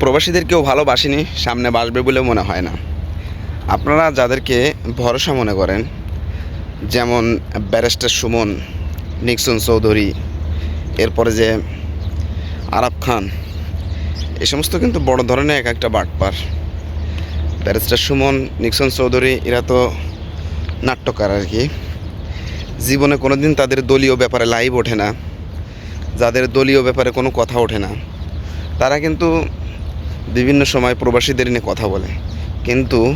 প্রবাসীদের কেউ ভালোবাসেনি, সামনে বাসবে বলে মনে হয় না। আপনারা যাদেরকে ভরসা মনে করেন, যেমন ব্যারিস্টার সুমন, নিক্সন চৌধুরী, এরপরে যে আরাব খান, এ সমস্ত কিন্তু বড় ধরনের এক একটা বাটপার। ব্যারিস্টার সুমন, নিক্সন চৌধুরী, এরা তো নাট্যকার আর কি। জীবনে কোনো দিন তাদের দলীয় ব্যাপারে লাইভ ওঠে না। যাদের দলীয় ব্যাপারে কোনো কথা ওঠে না। তারা কিন্তু বিভিন্ন সময় প্রবাসীদের নিয়ে কথা বলে। কিন্তু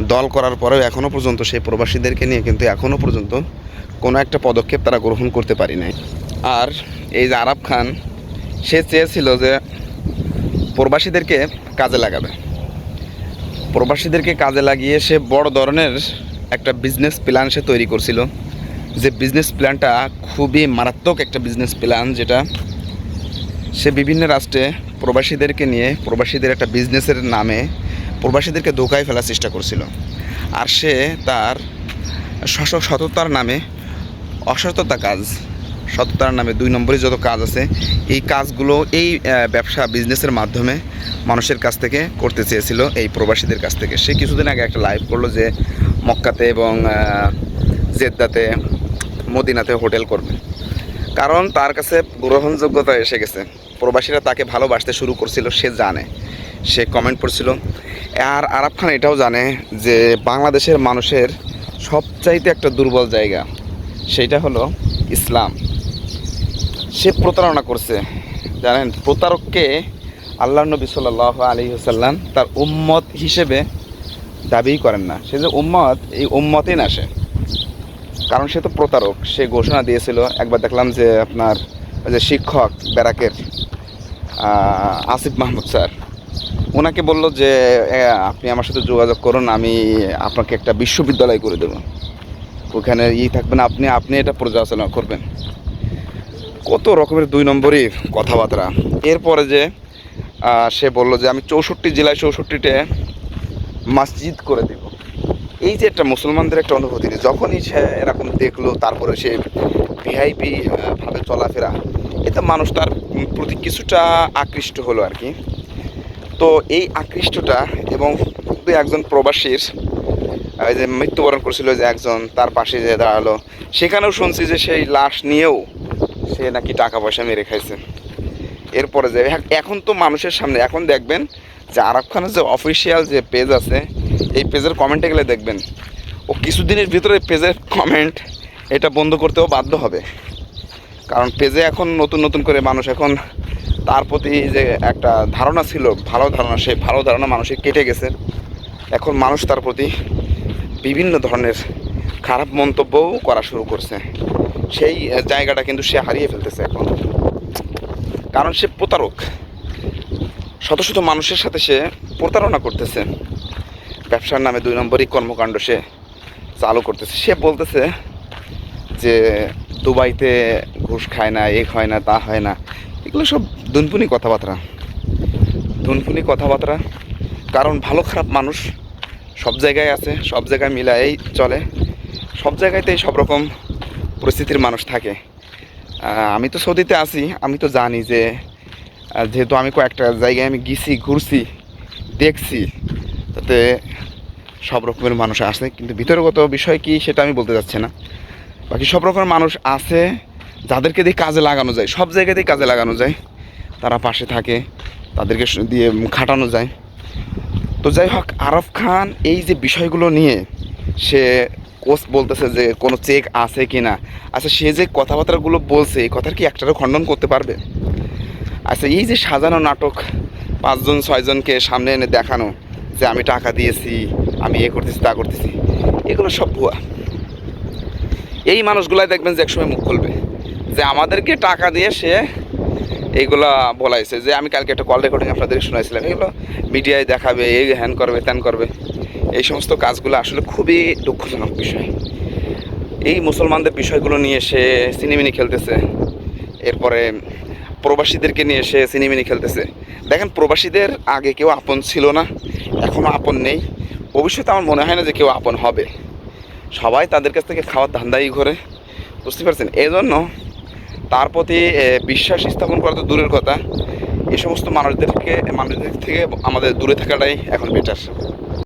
দল করার পরেও এখনও পর্যন্ত সেই প্রবাসীদেরকে নিয়ে কিন্তু এখনও পর্যন্ত কোনো একটা পদক্ষেপ তারা গ্রহণ করতে পারি নাই। আর এই যে আরাব খান, সে চেয়েছিল যে প্রবাসীদেরকে কাজে লাগাবে। প্রবাসীদেরকে কাজে লাগিয়ে সে বড় ধরনের একটা বিজনেস প্ল্যান সে তৈরি করছিল। যে বিজনেস প্ল্যানটা খুবই মারাত্মক একটা বিজনেস প্ল্যান যেটা সে বিভিন্ন রাষ্ট্রে প্রবাসীদেরকে নিয়ে, প্রবাসীদের একটা বিজনেসের নামে প্রবাসীদেরকে ধোকায় ফেলার চেষ্টা করছিল। আর সে তার সততার নামে অসততা কাজ, সততার নামে দুই নম্বরে যত কাজ আছে, এই কাজগুলো এই ব্যবসা বিজনেসের মাধ্যমে মানুষের কাছ থেকে করতে চেয়েছিল এই প্রবাসীদের কাছ থেকে। সে কিছুদিন আগে একটা লাইভ করল যে মক্কাতে এবং জেদ্দাতে, মদিনাতে হোটেল করবে। কারণ তার কাছে গ্রহণযোগ্যতা এসে গেছে। প্রবাসীরা তাকে ভালোবাসতে শুরু করছিল, সে জানে। সে কমেন্ট করছিল। আর আরাব খান এটাও জানে যে বাংলাদেশের মানুষের সবচাইতে একটা দুর্বল জায়গা সেইটা হলো ইসলাম। সে প্রতারণা করছে। জানেন, প্রতারককে আল্লাহ নবী সাল্লাহ আলী সাল্লাম তার উম্মত হিসেবে দাবি করেন না। সে যে উম্মত, এই উম্মতেই না সে। কারণ সে তো প্রতারক। সে ঘোষণা দিয়েছিল, একবার দেখলাম যে আপনার যে শিক্ষক ব্যারাকের আসিফ মাহমুদ স্যার ওনাকে বলল যে আপনি আমার সাথে যোগাযোগ করুন, আমি আপনাকে একটা বিশ্ববিদ্যালয় করে দেবো। ওখানে ই থাকবে না আপনি আপনি এটা পর্যালোচনা করবেন। কত রকমের দুই নম্বরই কথাবার্তা। এরপরে যে সে বলল যে, আমি চৌষট্টি জেলায় চৌষট্টিতে মসজিদ করে দেব। এই যে একটা মুসলমানদের একটা অনুভূতি, যখনই সে এরকম দেখল, তারপরে সে ভিআইপি ভাবে চলাফেরা, এতে মানুষ তার প্রতি কিছুটা আকৃষ্ট হলো আর কি। তো এই আকৃষ্টটা এবং দুই একজন প্রবাসীর এই যে মৃত্যুবরণ করেছিল যে একজন তার পাশে যে দাঁড়াল, সেখানেও শুনছি যে সেই লাশ নিয়েও সে নাকি টাকা পয়সা মেরে খাইছে। এরপরে যে এখ- এখন তো মানুষের সামনে, এখন দেখবেন যে আরব খানের যে অফিসিয়াল যে পেজ আছে, এই পেজের কমেন্টে গেলে দেখবেন, ও কিছুদিনের ভিতরে পেজের কমেন্ট এটা বন্ধ করতেও বাধ্য হবে। কারণ পেজে এখন নতুন নতুন করে মানুষ এখন তার প্রতি যে একটা ধারণা ছিল, ভালো ধারণা, সেই ভালো ধারণা মানুষের কেটে গেছে। এখন মানুষ তার প্রতি বিভিন্ন ধরনের খারাপ মন্তব্যও করা শুরু করছে। সেই জায়গাটা কিন্তু সে হারিয়ে ফেলতেছে এখন। কারণ সে প্রতারক। শত শত মানুষের সাথে সে প্রতারণা করতেছে। ব্যবসার নামে দুই নম্বরই কর্মকাণ্ড সে চালু করতেছে। সে বলতেছে যে দুবাইতে ঘুষ খায় না, এ হয় না, তা হয় না, এগুলো সব দুনপুনি কথাবার্তা। দুনপুনি কথাবার্তা। কারণ ভালো খারাপ মানুষ সব জায়গায় আছে, সব জায়গায় মিলাই চলে। সব জায়গাতেই সব রকম পরিস্থিতির মানুষ থাকে। আমি তো সৌদিতে আছি, আমি তো জানি যে যেহেতু আমি কয়েকটা জায়গায় আমি গেছি, ঘুরছি, দেখছি, তাতে সব রকমের মানুষ আসে, কিন্তু ভিতরগত বিষয় কি সেটা আমি বলতে যাচ্ছি না। বাকি সব রকমের মানুষ আছে, যাদেরকে দিয়ে কাজে লাগানো যায়, সব জায়গাতেই কাজে লাগানো যায়, তারা পাশে থাকে, তাদেরকে দিয়ে খাটানো যায়। তো যাই হোক, আরফ খান এই যে বিষয়গুলো নিয়ে সে কোচ বলতেছে যে কোনো চেক আছে কি না আচ্ছা সে যে কথাবার্তাগুলো বলছে, এই কথার কি একটারও খণ্ডন করতে পারবে? আচ্ছা এই যে সাজানো নাটক, পাঁচজন, ছয়জনকে সামনে এনে দেখানো যে আমি টাকা দিয়েছি, আমি এ করতেছি, তা করতেছি, এগুলো সব ভুয়া। এই মানুষগুলাই দেখবেন যে একসময় মুখ খুলবে। যে আমাদেরকে টাকা দিয়ে সে এইগুলা বলাইছে। যে আমি কালকে একটা কল রেকর্ডিং আপনাদের শোনাইছিলাম। এগুলো মিডিয়ায় দেখাবে, এই হ্যান করবে ত্যান করবে। এই সমস্ত কাজগুলো আসলে খুবই দুঃখজনক বিষয়। এই মুসলমানদের বিষয়গুলো নিয়ে সে সিনেমিনি খেলতেছে। এরপরে প্রবাসীদেরকে নিয়ে সে সিনেমিনি খেলতেছে। দেখেন, প্রবাসীদের আগে কেউ আপন ছিল না। এখনও আপন নেই। ভবিষ্যতে আমার মনে হয় না যে কেউ আপন হবে। সবাই তাদের কাছ থেকে খাওয়ার ধান্দাই ঘরে বুঝতে পারছেন? এই জন্য তার প্রতি এ, বিশ্বাস স্থাপন করা তো দূরের কথা। এই সমস্ত মানুষদেরকে মানুষদের থেকে আমাদের দূরে থাকাটাই এখন বেটার